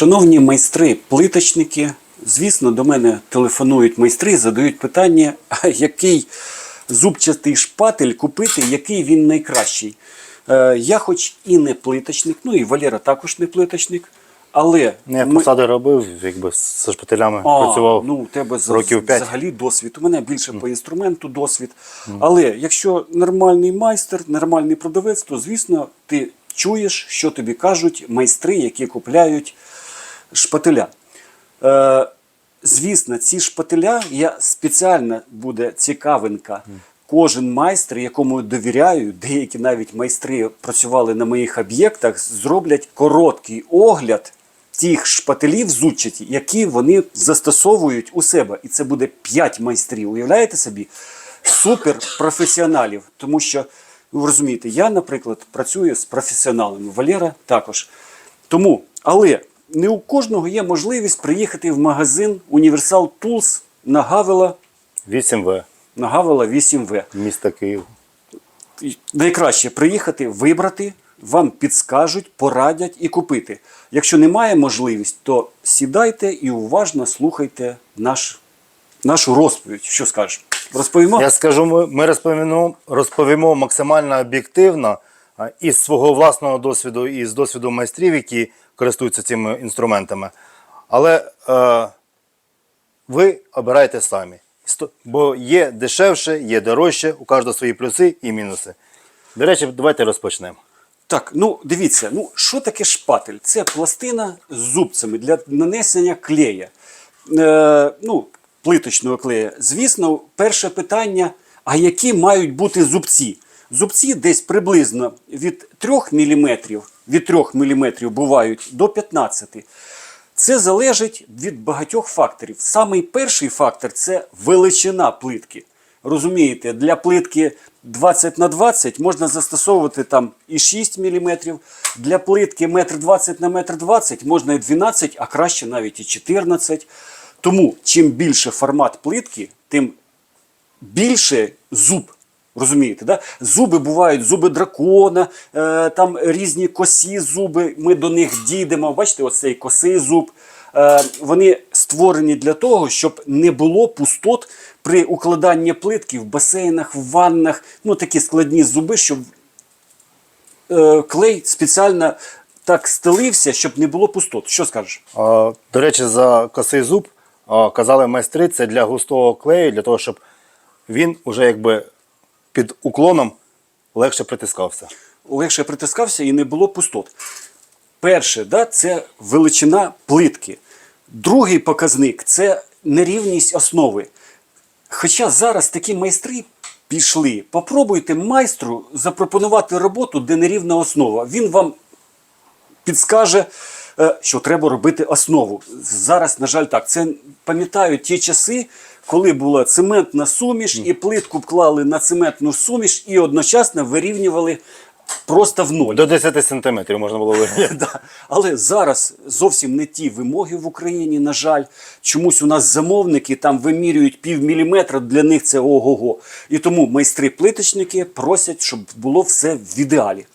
Шановні майстри, плиточники, звісно, до мене телефонують майстри, задають питання, а який зубчатий шпатель купити, який він найкращий. Е, я хоч і не плиточник, ну і Валера також не плиточник, але Ну, я ми- посади робив, якби з шпателями а, працював. Ну, у тебе років п'ять. взагалі досвід. У мене більше по інструменту досвід. Але якщо нормальний майстер, нормальний продавець, то звісно ти чуєш, що тобі кажуть майстри, які купляють шпателя. Е, звісно, ці шпателя я спеціально буде цікавинка. Кожен майстер, якому довіряю, деякі навіть майстри працювали на моїх об'єктах, зроблять короткий огляд тих шпателів зубчаті, які вони застосовують у себе. І це буде 5 майстрів. Уявляєте собі? Суперпрофесіоналів. Тому що, ви розумієте, я, наприклад, працюю з професіоналами. Валера також. Тому, але не у кожного є можливість приїхати в магазин Universal Tools на Гавела, 8В, на Гавела 8В. місто Київ. Найкраще приїхати, вибрати, вам підскажуть, порадять і купити. Якщо немає можливості, то сідайте і уважно слухайте наш, нашу розповідь. Що скажеш? Розповімо? Я скажу, ми, ми розповімо, розповімо максимально об'єктивно із свого власного досвіду і з досвіду майстрів, які користуються цими інструментами. Але е, ви обирайте самі. Бо є дешевше, є дорожче, у кожного свої плюси і мінуси. До речі, давайте розпочнемо. Так, ну дивіться, ну що таке шпатель? Це пластина з зубцями для нанесення клея. Е, ну, плиточного клея. Звісно, перше питання: а які мають бути зубці? Зубці десь приблизно від 3 мм, від 3 мм бувають до 15 це залежить від багатьох факторів. Самий перший фактор це величина плитки. Розумієте, для плитки 20 на 20 можна застосовувати там і 6 мм. Для плитки 1,20 на 1,20 можна і 12, а краще навіть і 14. Тому чим більше формат плитки, тим більше зуб. Розумієте, да? зуби бувають, зуби дракона, е, там різні косі зуби, ми до них дійдемо. Бачите, ось цей косий зуб. Е, вони створені для того, щоб не було пустот при укладанні плитки в басейнах, в ваннах. Ну, такі складні зуби, щоб е, клей спеціально так стелився, щоб не було пустот. Що скажеш? А, До речі, за косий зуб а, казали майстри, це для густого клею, для того, щоб він уже якби під уклоном легше притискався. легше притискався і не було пустот. Перше, да, це величина плитки. Другий показник це нерівність основи. Хоча зараз такі майстри пішли, попробуйте майстру запропонувати роботу, де нерівна основа. Він вам підскаже, е, що треба робити основу. Зараз, на жаль, так. Це пам'ятаю ті часи, коли була цементна суміш, і плитку клали на цементну суміш і одночасно вирівнювали просто в ноль. До 10 сантиметрів можна було вирівняти. Да. Але зараз зовсім не ті вимоги в Україні, на жаль. Чомусь у нас замовники там вимірюють пів міліметра, для них це ого-го. І тому майстри-плиточники просять, щоб було все в ідеалі.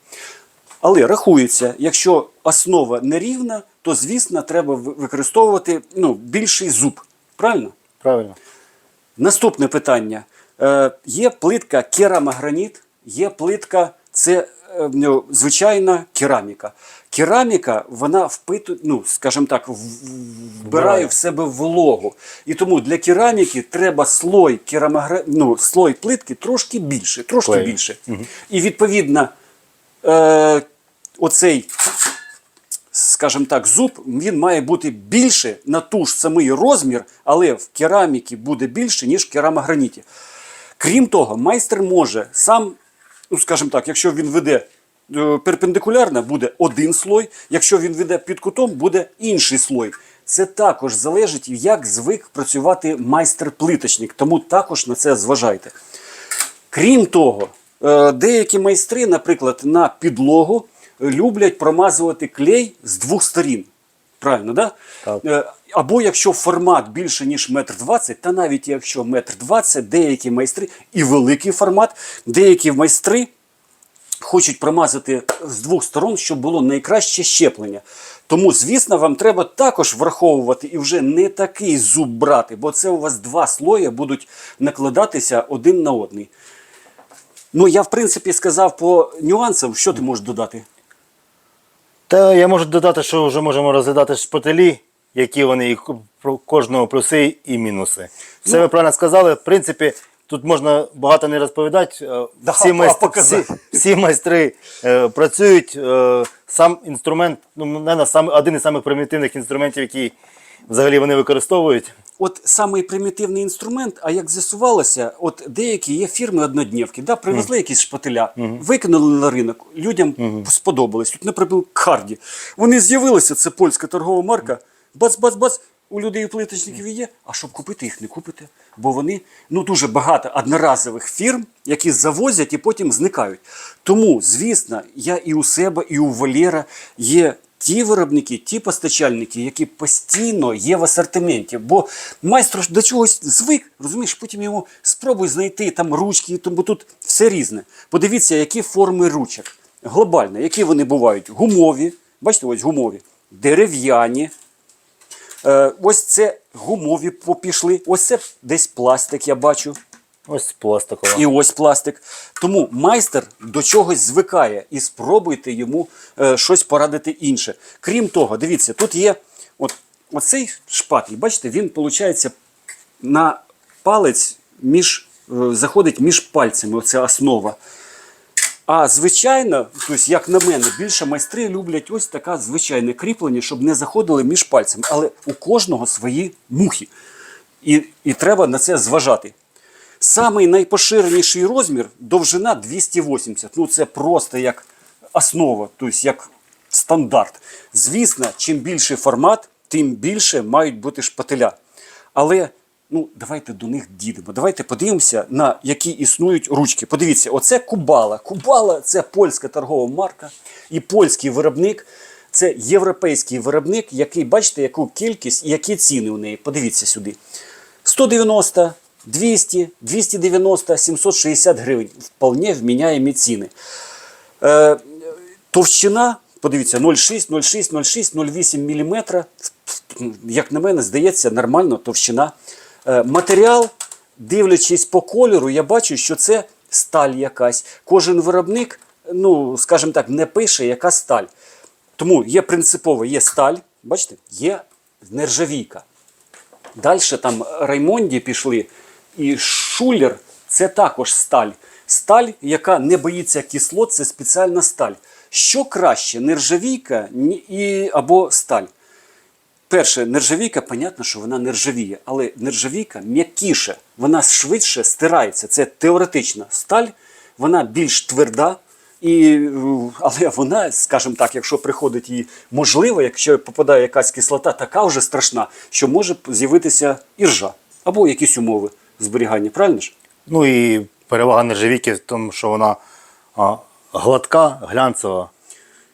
Але рахується, якщо основа нерівна, то звісно треба використовувати ну, більший зуб. Правильно? Правильно. Наступне питання. Е, є плитка керамограніт, є плитка, це е, звичайна кераміка. Кераміка, вона впитує, ну, скажімо так, вбирає в себе вологу. І тому для кераміки треба слой, керамогра... ну, слой плитки трошки більше, трошки більше. І відповідно, е, оцей скажімо так, зуб він має бути більше на ту ж самий розмір, але в кераміці буде більше, ніж в керамограніті. Крім того, майстер може сам, ну скажімо так, якщо він веде е, перпендикулярно, буде один слой, якщо він веде під кутом, буде інший слой. Це також залежить, як звик працювати майстер-плиточник, тому також на це зважайте. Крім того, е, деякі майстри, наприклад, на підлогу люблять промазувати клей з двох сторін. Правильно, да? Так. Е, Або якщо формат більше, ніж метр двадцять, та навіть якщо метр двадцять, деякі майстри і великий формат, деякі майстри хочуть промазати з двох сторон, щоб було найкраще щеплення. Тому, звісно, вам треба також враховувати і вже не такий зуб брати, бо це у вас два слої будуть накладатися один на одний. Ну, я, в принципі, сказав по нюансам, що ти можеш додати? Та я можу додати, що вже можемо розглядати шпателі, які вони і про кожного плюси і мінуси. Все Ну. ви правильно сказали. В принципі, тут можна багато не розповідати. Е, Да, всі, майстри, всі, всі майстри е, працюють. Е, сам інструмент, ну, сам, один із самих примітивних інструментів, які взагалі вони використовують. От самий примітивний інструмент, а як з'ясувалося, от деякі є фірми однодневки, да, привезли якісь шпателя, викинули на ринок, людям сподобались. Тут, наприклад, карді. Вони з'явилися, це польська торгова марка. Бац-бац-бац. У людей у плиточників є, а щоб купити їх не купите. Бо вони ну дуже багато одноразових фірм, які завозять і потім зникають. Тому, звісно, я і у себе, і у Валєра є ті виробники, ті постачальники, які постійно є в асортименті. Бо майстер до чогось звик, розумієш, потім йому спробуй знайти там ручки, тому тут все різне. Подивіться, які форми ручок. Глобально, які вони бувають? Гумові, бачите, ось гумові, дерев'яні. Е, ось це гумові попішли, ось це десь пластик, я бачу. Ось пластикова. І ось пластик. Тому майстер до чогось звикає і спробуйте йому е, щось порадити інше. Крім того, дивіться, тут є от, оцей шпатель, бачите, він виходить на палець між, е, заходить між пальцями, оця основа. А звичайно, тобто, як на мене, більше майстри люблять ось таке звичайне кріплення, щоб не заходили між пальцями. Але у кожного свої мухи. І, і треба на це зважати. Самий найпоширеніший розмір довжина 280. Ну це просто як основа, тобто як стандарт. Звісно, чим більший формат, тим більше мають бути шпателя. Але ну, давайте до них дійдемо. Давайте подивимося, на які існують ручки. Подивіться, оце Кубала. Кубала це польська торгова марка і польський виробник. Це європейський виробник, який бачите, яку кількість і які ціни у неї. Подивіться сюди. 190, 200, 290, 760 гривень. Вполне вміняємі ціни. Е, товщина, подивіться, 0,6, 0,6, 0,6, 0,8 мм. Як на мене, здається, нормально товщина. Е, матеріал, дивлячись по кольору, я бачу, що це сталь якась. Кожен виробник, ну, скажімо так, не пише, яка сталь. Тому є принципово, є сталь, бачите, є нержавійка. Далі там Раймонді пішли, і Шулер це також сталь. Сталь, яка не боїться кислот, це спеціальна сталь. Що краще, нержавійка і, або сталь? Перше, нержавійка, понятно, що вона нержавіє, але нержавійка м'якіше, вона швидше стирається. Це теоретична сталь, вона більш тверда. І, але вона, скажімо так, якщо приходить її можливо, якщо попадає якась кислота, така вже страшна, що може з'явитися іржа або якісь умови зберігання, правильно ж? Ну і перевага нержавійки в тому, що вона а, гладка, глянцева.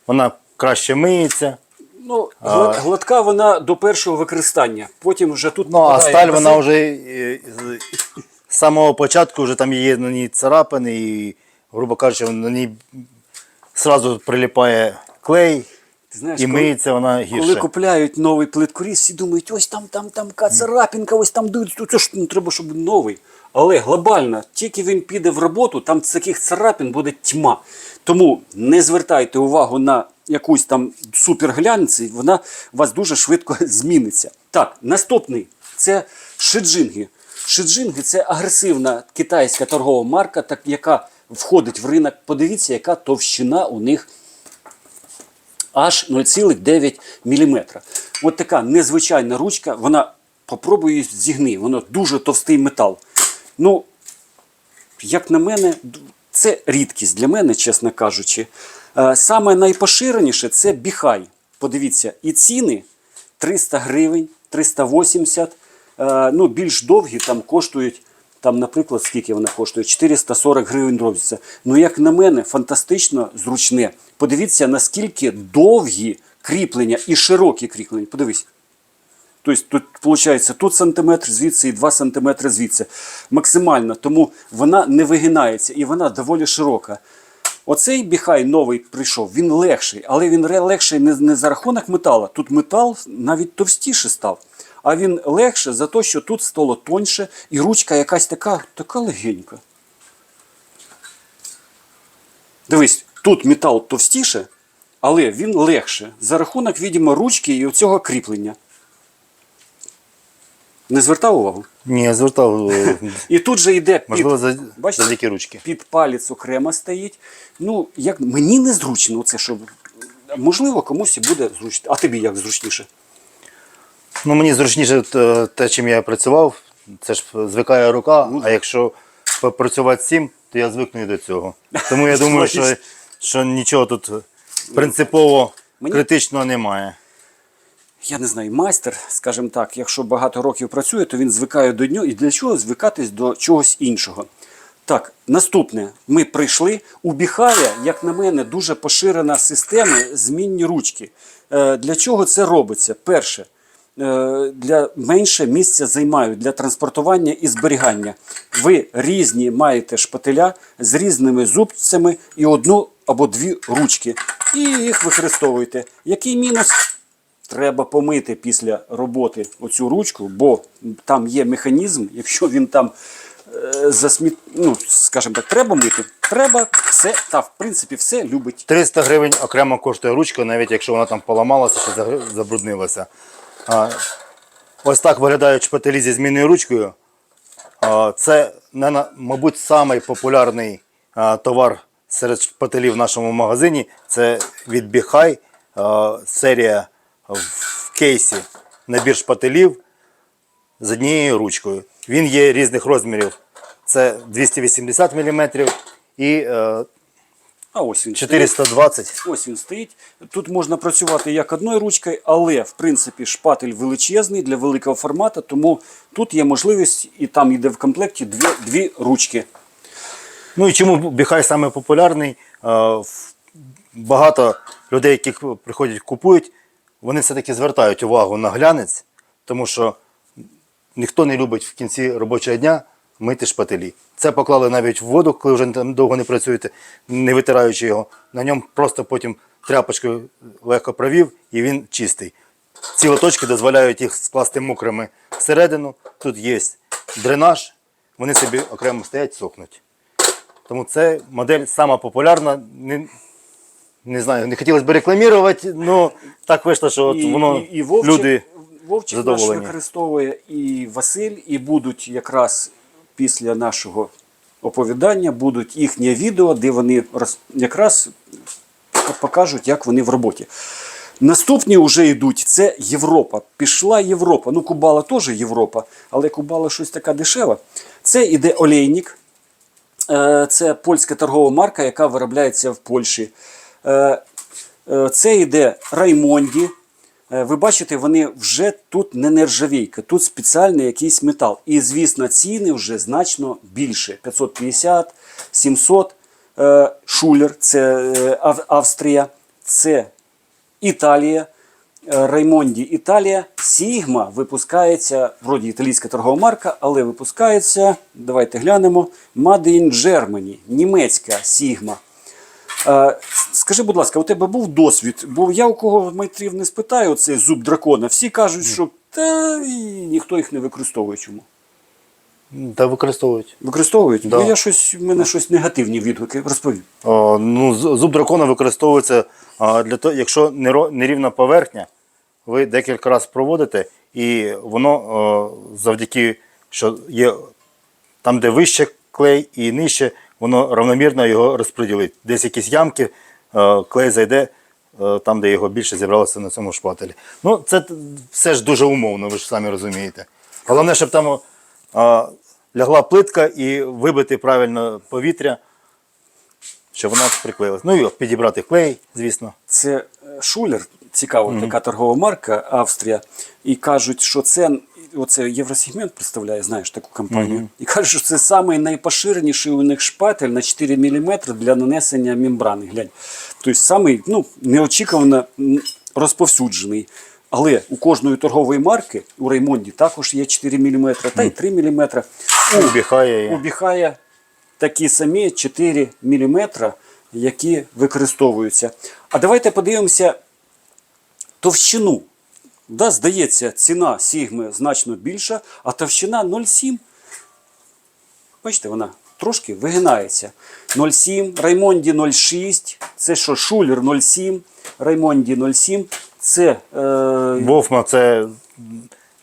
Вона краще миється. Ну, глад- гладка вона до першого використання. Потім вже тут Ну, а сталь вона вже е, з самого початку вже там є на ній царапини, і, грубо кажучи, на ній одразу приліпає клей Ти знаєш, і коли- миється вона гірше. Коли купляють новий плиткоріз, всі думають, ось там, там, там ка царапінка, ось там дують, це ж ну, треба, щоб новий. Але глобально, тільки він піде в роботу, там таких царапін буде тьма. Тому не звертайте увагу на якусь там суперглянці, вона у вас дуже швидко зміниться. Так, наступний це шиджинги. Шиджинги це агресивна китайська торгова марка, так, яка входить в ринок. Подивіться, яка товщина у них аж 0,9 мм. От така незвичайна ручка, вона попробуй її зігни, воно дуже товстий метал. Ну, як на мене, це рідкість для мене, чесно кажучи. Е, Саме найпоширеніше це біхай. Подивіться, і ціни 300 гривень, 380. Е, Ну, більш довгі там коштують, там, наприклад, скільки вона коштує? 440 гривень робиться. Ну, як на мене, фантастично зручне. Подивіться, наскільки довгі кріплення і широкі кріплення. Подивись. Тобто тут виходить тут сантиметр звідси і 2 сантиметри звідси. Максимально. Тому вона не вигинається і вона доволі широка. Оцей біхай новий прийшов, він легший, але він легший не, не за рахунок металу. Тут метал навіть товстіше став. А він легше за те, що тут стало тоньше, і ручка якась така, така легенька. Дивись, тут метал товстіше, але він легше. За рахунок, видимо, ручки і оцього кріплення. Не звертав увагу? Ні, я звертав, е, І тут же йде під, можливо, за- бачите, завдяки ручки. під палець окремо стоїть. Ну, як мені незручно це, щоб. Можливо, комусь і буде зручно. А тобі як зручніше? Ну, мені зручніше те, те, чим я працював, це ж звикає рука, Ну, а якщо попрацювати з цим, то я звикну і до цього. Тому я думаю, що, що нічого тут принципово Мені- критичного немає. Я не знаю, майстер, скажімо так, якщо багато років працює, то він звикає до нього. І для чого звикатись до чогось іншого? Так, наступне. Ми прийшли. У Біхая, як на мене, дуже поширена система змінні ручки. Е, для чого це робиться? Перше, для менше місця займають для транспортування і зберігання. Ви різні маєте шпателя з різними зубцями і одну або дві ручки. І їх використовуєте. Який мінус? Треба помити після роботи оцю ручку, бо там є механізм, якщо він там е, засміт, ну, скажімо так, треба мити, треба все, та в принципі все любить. 300 гривень окремо коштує ручка, навіть якщо вона там поламалася чи забруднилася. А, ось так виглядають шпателі зі змінною ручкою. А, це, мабуть, самий товар серед шпателів в нашому магазині. Це від Біхай, серія в кейсі набір шпателів з однією ручкою. Він є різних розмірів. Це 280 мм і е, А ось він стоїть. 420. Ось він стоїть. Тут можна працювати як одною ручкою, але в принципі шпатель величезний для великого формату, тому тут є можливість, і там йде в комплекті дві, дві ручки. Ну і чому Біхай саме популярний? Багато людей, які приходять купують, вони все-таки звертають увагу на глянець, тому що ніхто не любить в кінці робочого дня мити шпателі. Це поклали навіть в воду, коли вже там довго не працюєте, не витираючи його. На ньому просто потім тряпочкою легко провів і він чистий. Ці лоточки дозволяють їх скласти мокрими всередину. Тут є дренаж, вони собі окремо стоять, сохнуть. Тому це модель сама популярна. Не, не знаю, не хотілося б рекламувати, але так вийшло, що от воно і, і Вовчик, люди. Вовчик наш задоволені. використовує і Василь, і будуть якраз після нашого оповідання будуть їхнє відео, де вони якраз покажуть, як вони в роботі. Наступні вже йдуть це Європа. Пішла Європа. Ну, Кубала теж Європа, але Кубала щось така дешева. Це іде олейник. Е, Це польська торгова марка, яка виробляється в Польщі. Е, е, Це йде Раймонді. Е, Ви бачите, вони вже тут не нержавійка, тут спеціальний якийсь метал. І, звісно, ціни вже значно більше: 550, 700. Е, Шулер, це е, Австрія, це Італія. Раймонді Італія. Сігма випускається, вроді італійська торгова марка, але випускається, давайте глянемо, Made in Germany, німецька Сігма. Е, Скажи, будь ласка, у тебе був досвід? Бо я у кого майстрів не спитаю, оцей зуб дракона. Всі кажуть, що та ніхто їх не використовує. Чому? Та використовують. Використовують? Да. Бо я щось, в мене щось негативні відгуки. Розповім. О, ну, зуб дракона використовується а, для того, якщо нерівна поверхня, ви декілька разів проводите, і воно о, завдяки, що є там, де вище клей і нижче, воно равномірно його розподілить. Десь якісь ямки, е, клей зайде е, там, де його більше зібралося на цьому шпателі. Ну, це все ж дуже умовно, ви ж самі розумієте. Головне, щоб там е, лягла плитка і вибити правильно повітря, щоб вона приклеїлась. Ну і підібрати клей, звісно. Це Шулер, цікава така торгова марка Австрія. І кажуть, що це оце Євросегмент представляє, знаєш таку компанію. І кажуть, що це самий найпоширеніший у них шпатель на 4 мм для нанесення мембрани. Глянь. Тобто самий ну, неочікувано розповсюджений. Але у кожної торгової марки, у Реймонді, також є 4 мм та й 3 мм. Убіхає. У такі самі 4 мм. які використовуються. А давайте подивимося товщину. Да, здається, ціна Сігми значно більша, а товщина 0,7. Бачите, вона трошки вигинається. 0,7, Раймонді 0,6. Це що, Шулер 0,7, Раймонді 0,7. Це е, Вовма це,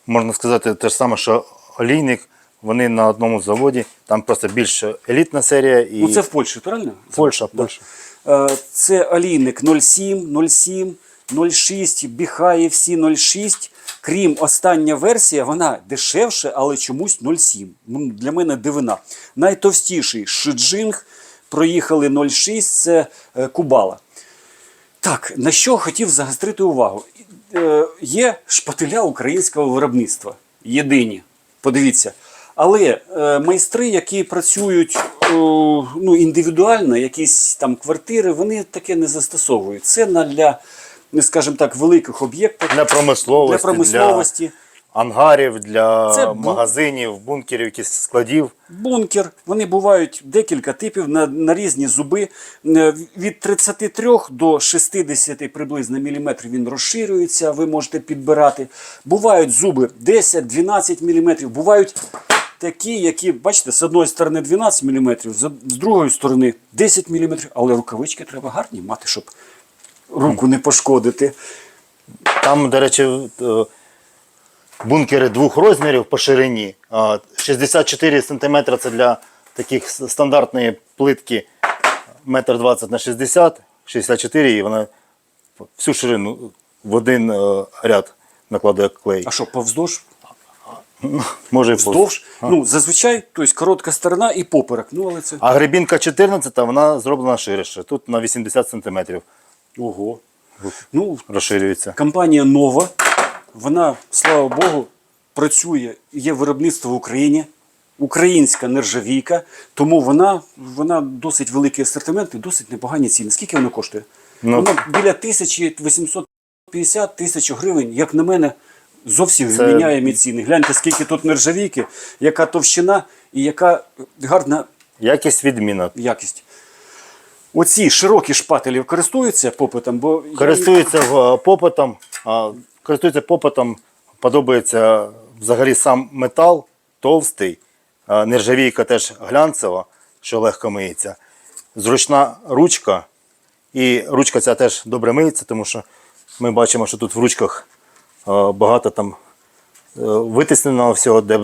можна сказати, те ж саме, що олійник. Вони на одному заводі, там просто більш елітна серія і ну, це в Польщі, правильно? Польща, Польща. Е, Це олійник 0,7, 0,7, 0,6, Біхаєв всі 0,6. Крім остання версія, вона дешевше, але чомусь 0,7. Ну, Для мене дивина. Найтовстіший Шиджинг проїхали 0,6, це е, Кубала. Так, на що хотів загострити увагу? Е, є шпателя українського виробництва. Єдині. Подивіться. Але е, майстри, які працюють ну, індивідуально, якісь там квартири, вони таке не застосовують. Це для, скажімо так, великих об'єктів, Для промисловості, для промисловості. для ангарів, для Це магазинів, бункерів, якихось складів. Бункер. Вони бувають декілька типів на, на різні зуби. Е, Від 33 до 60 приблизно міліметрів він розширюється, ви можете підбирати. Бувають зуби 10-12 міліметрів. Бувають такі, які, бачите, з одної сторони 12 міліметрів, з другої сторони 10 міліметрів. Але рукавички треба гарні мати, щоб руку не пошкодити. Там, до речі, е, бункери двох розмірів по ширині. 64 см це для таких стандартної плитки 1,20 м на 60 64 і вона всю ширину в один е, ряд накладає клей. А що, повздовж? Може Вздовж? Ну, зазвичай, тобто коротка сторона і поперек. Ну, але це. А гребінка 14, вона зроблена ширше. Тут на 80 см Ого. Ну, розширюється. компанія нова. Вона, слава Богу, працює, є виробництво в Україні, українська нержавійка, тому вона, вона досить великий асортимент і досить непогані ціни. Скільки вона коштує? Ну. Вона біля 1850 тисяч гривень, як на мене, зовсім Це- вміняємі ціни. Гляньте, скільки тут нержавійки, яка товщина і яка гарна Якість відміна. якість. Оці широкі шпателі користуються попитом, бо я- Користується в- попитом, а, користується попитом, подобається взагалі сам метал товстий, нержавійка теж глянцева, що легко миється. Зручна ручка, і ручка ця теж добре миється, тому що ми бачимо, що тут в ручках багато там е, витисненого всього, де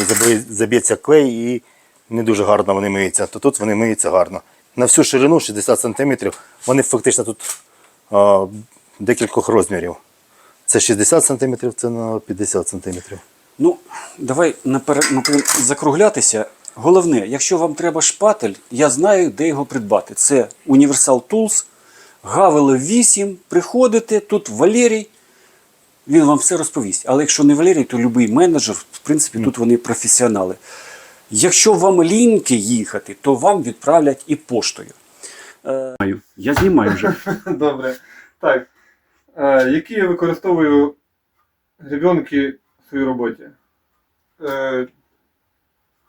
заб'ється клей і не дуже гарно вони миються. То тут вони миються гарно. На всю ширину 60 см, вони фактично тут а, декількох розмірів. Це 60 см, це на 50 см. Ну, давай напер... напевно, закруглятися. Головне, якщо вам треба шпатель, я знаю, де його придбати. Це Universal Tools, Гавело 8. Приходите, тут Валерій, він вам все розповість. Але якщо не Валерій, то будь-який менеджер, в принципі, тут вони професіонали. Якщо вам ліньки їхати, то вам відправлять і поштою. Я знімаю вже. Добре. Так. Е, які я використовую гребенки в своїй роботі? Е,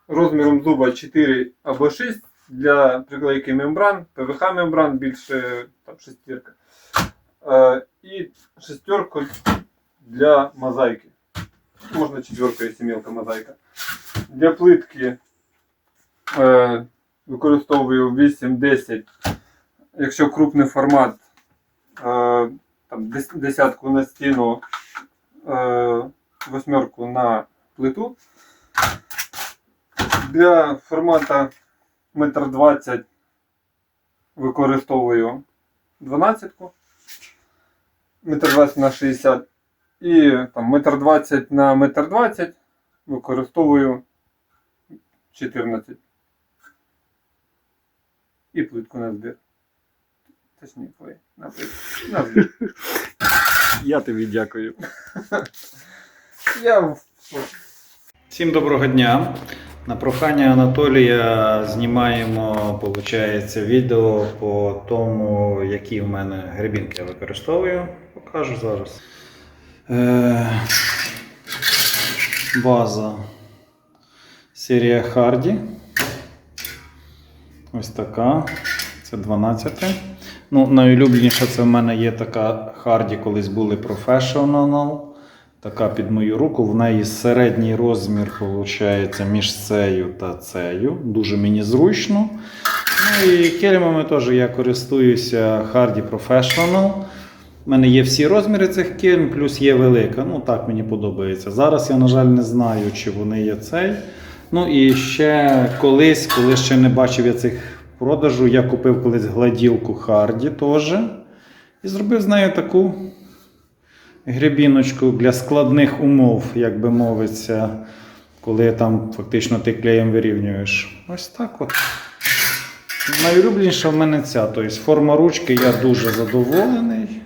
розміром зуба 4 або 6 для приклейки мембран, ПВХ мембран більше там, шестірка. Е, і шестерку для мозаїки. Можна четверка, якщо мелка мозаїка. Для плитки е, використовую 8-10 якщо крупний формат, е, там, десятку на стіну, е, восьмерку на плиту. Для формата 1,20 м використовую 12 1,20 на 60 і там 1,20 на 1,20 використовую 14. І плитку на збір. Точніше, ой, на плитку. На збір. Я тобі дякую. Я в- Всім доброго дня. На прохання Анатолія знімаємо, виходить, відео по тому, які в мене гребінки я використовую. Покажу зараз. Е, база серія Харді. Ось така. Це 12. Ну, найулюбленіша це в мене є така Харді, колись були Professional. Така під мою руку. В неї середній розмір виходить між цею та цею. Дуже мені зручно. Ну і кельмами теж я користуюся Hardy Professional. У мене є всі розміри цих кельм, плюс є велика. Ну так мені подобається. Зараз я, на жаль, не знаю, чи вони є цей. Ну і ще колись, коли ще не бачив я цих продажу, я купив колись гладілку Hardy теж. І зробив з нею таку гребіночку для складних умов, як би мовиться, коли там фактично ти клеєм вирівнюєш. Ось так от. Найулюбленіша в мене ця. Тобто форма ручки я дуже задоволений.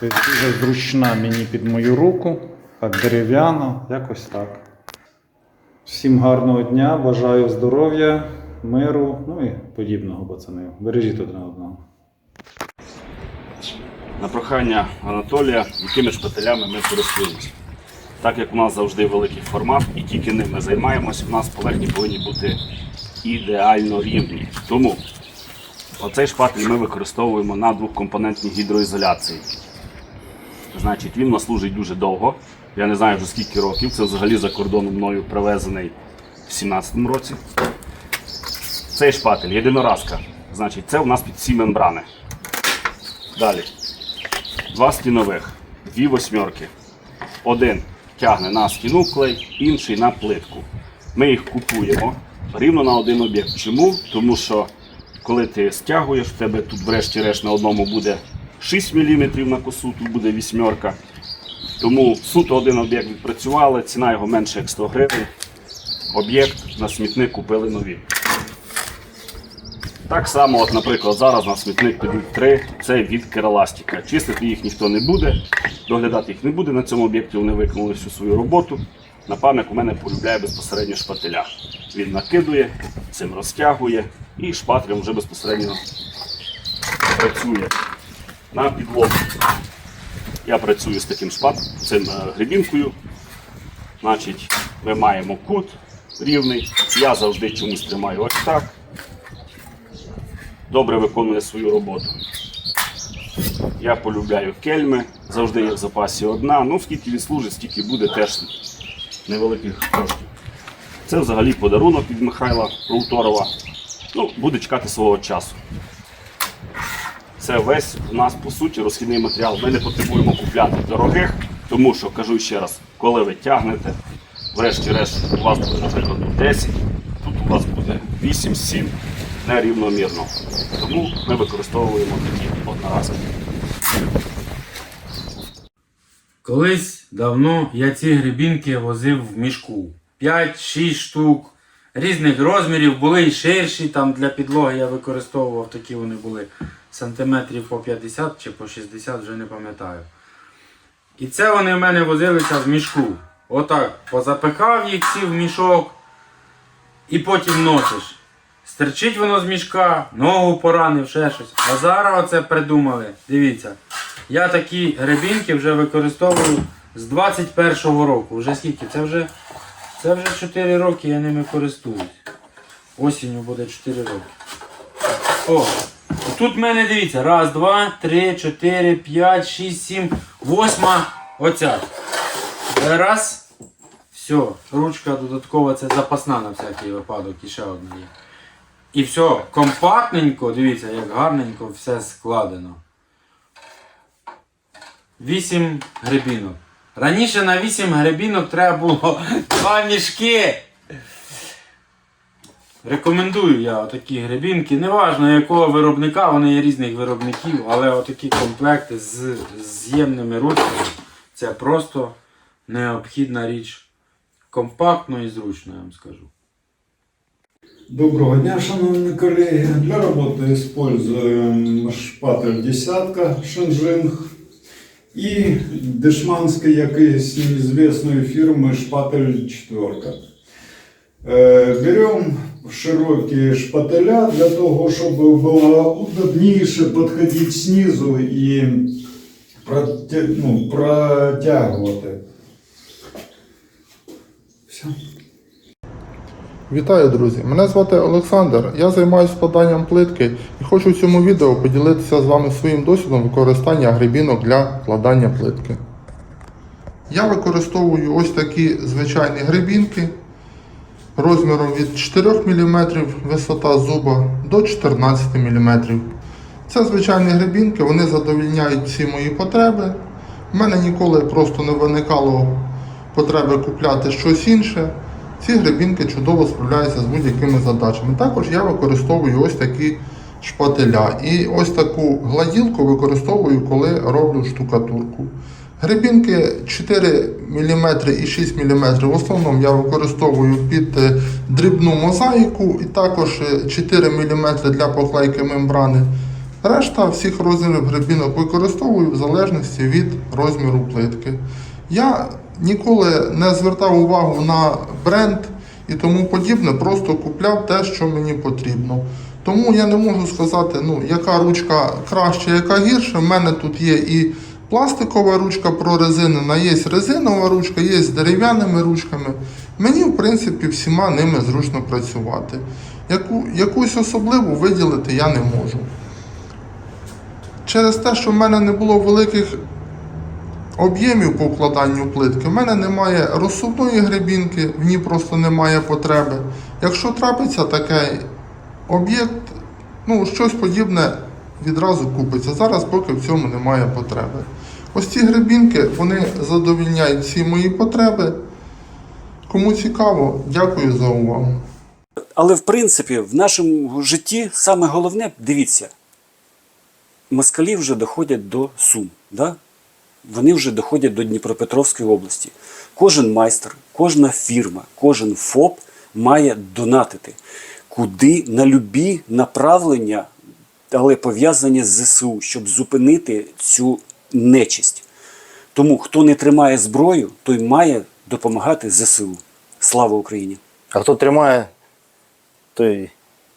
Тобто дуже зручна мені під мою руку. Так дерев'яна, якось так. Всім гарного дня, бажаю здоров'я, миру, ну і подібного, пацани. Бережіть один одного. на прохання Анатолія, якими шпателями ми користуємося. Так як у нас завжди великий формат і тільки ним ми займаємось, у нас поверхні повинні бути ідеально рівні. Тому оцей шпатель ми використовуємо на двохкомпонентній гідроізоляції. Значить, він нас служить дуже довго. Я не знаю вже скільки років. Це взагалі за кордоном мною привезений в 17-му році. Цей шпатель єдиноразка. Значить, це у нас під всі мембрани. Далі. Два стінових, дві восьмерки. Один тягне на стіну клей, інший на плитку. Ми їх купуємо рівно на один об'єкт. Чому? Тому що коли ти стягуєш, в тебе тут врешті-решт на одному буде 6 мм на косу, тут буде вісьмерка. Тому суто один об'єкт відпрацювали, ціна його менше як 100 гривень. Об'єкт на смітник купили нові. Так само, от, наприклад, зараз на смітник підуть три, це від кераластика. Чистити їх ніхто не буде, доглядати їх не буде на цьому об'єкті, вони виконали всю свою роботу. Напарник у мене полюбляє безпосередньо шпателя. Він накидує, цим розтягує і шпателем вже безпосередньо працює на підлогу. Я працюю з таким шпат, цим е, гребінкою. Значить, ми маємо кут рівний. Я завжди чомусь тримаю ось так добре виконує свою роботу. Я полюбляю кельми, завжди є в запасі одна. Ну, скільки відслужить, стільки буде теж невеликих коштів. Це взагалі подарунок від Михайла Роуторова. Ну, буде чекати свого часу. Це весь у нас по суті розхідний матеріал. Ми не потребуємо купляти дорогих, тому що кажу ще раз, коли ви тягнете, врешті-решт у вас буде, наприклад, 10, тут у вас буде 8-7 нерівномірно. Тому ми використовуємо такі одноразові. Колись давно я ці грибінки возив в мішку. 5-6 штук різних розмірів, були і ширші, там для підлоги я використовував такі вони були сантиметрів по 50 чи по 60, вже не пам'ятаю. І це вони в мене возилися в мішку. Отак, позапихав їх всі в мішок і потім носиш. Стерчить воно з мішка, ногу поранив, ще щось. А зараз оце придумали. Дивіться. Я такі гребінки вже використовую з 21-го року. Вже скільки? Це вже, це вже 4 роки я ними користуюсь. Осінню буде 4 роки. О! Тут в мене дивіться. Раз, два, три, чотири, п'ять, шість, сім, восьма. Оця. Раз. Все, ручка додаткова, це запасна на всякий випадок, і ще одна є. І все, компактненько, дивіться, як гарненько все складено. 8 грибінок. Раніше на 8 грибінок треба було 2 мішки. Рекомендую я отакі грибінки. Неважно якого виробника, вони є різних виробників, але отакі комплекти з з'ємними ручками це просто необхідна річ. Компактно і зручно, я вам скажу. Доброго дня, шановні колеги. Для роботи используем шпатель десятка Шенжинг і дешманський якийсь неізвісної фірми шпатель четверка. Е, Берем широкі шпателя для того, щоб було удобніше підходити знизу і ну, протягувати. Все. Вітаю, друзі! Мене звати Олександр. Я займаюся складанням плитки і хочу в цьому відео поділитися з вами своїм досвідом використання гребінок для вкладання плитки. Я використовую ось такі звичайні гребінки розміром від 4 мм висота зуба до 14 мм. Це звичайні гребінки, вони задовільняють всі мої потреби. У мене ніколи просто не виникало потреби купляти щось інше. Ці гребінки чудово справляються з будь-якими задачами. Також я використовую ось такі шпателя. І ось таку гладілку використовую, коли роблю штукатурку. Гребінки 4 мм і 6 мм в основному я використовую під е, дрібну мозаїку і також е, 4 мм для поклейки мембрани. Решта всіх розмірів гребінок використовую в залежності від розміру плитки. Я ніколи не звертав увагу на бренд і тому подібне, просто купляв те, що мені потрібно. Тому я не можу сказати, ну, яка ручка краще, яка гірше. У мене тут є і пластикова ручка прорезинена, є резинова ручка, є з дерев'яними ручками. Мені, в принципі, всіма ними зручно працювати. Яку, якусь особливу виділити я не можу. Через те, що в мене не було великих об'ємів по вкладанню плитки, в мене немає розсувної гребінки, в ній просто немає потреби. Якщо трапиться такий об'єкт, ну щось подібне відразу купиться. Зараз поки в цьому немає потреби. Ось ці гребінки вони задовільняють всі мої потреби. Кому цікаво, дякую за увагу. Але в принципі, в нашому житті саме головне, дивіться, москалі вже доходять до Сум. Да? Вони вже доходять до Дніпропетровської області. Кожен майстер, кожна фірма, кожен ФОП має донатити. Куди на любі направлення, але пов'язані з ЗСУ, щоб зупинити цю нечисть. Тому хто не тримає зброю, той має допомагати ЗСУ. Слава Україні! А хто тримає, той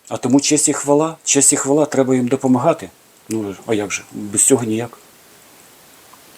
А тому честь і хвала, честь і хвала, треба їм допомагати. Ну, а як же? Без цього ніяк.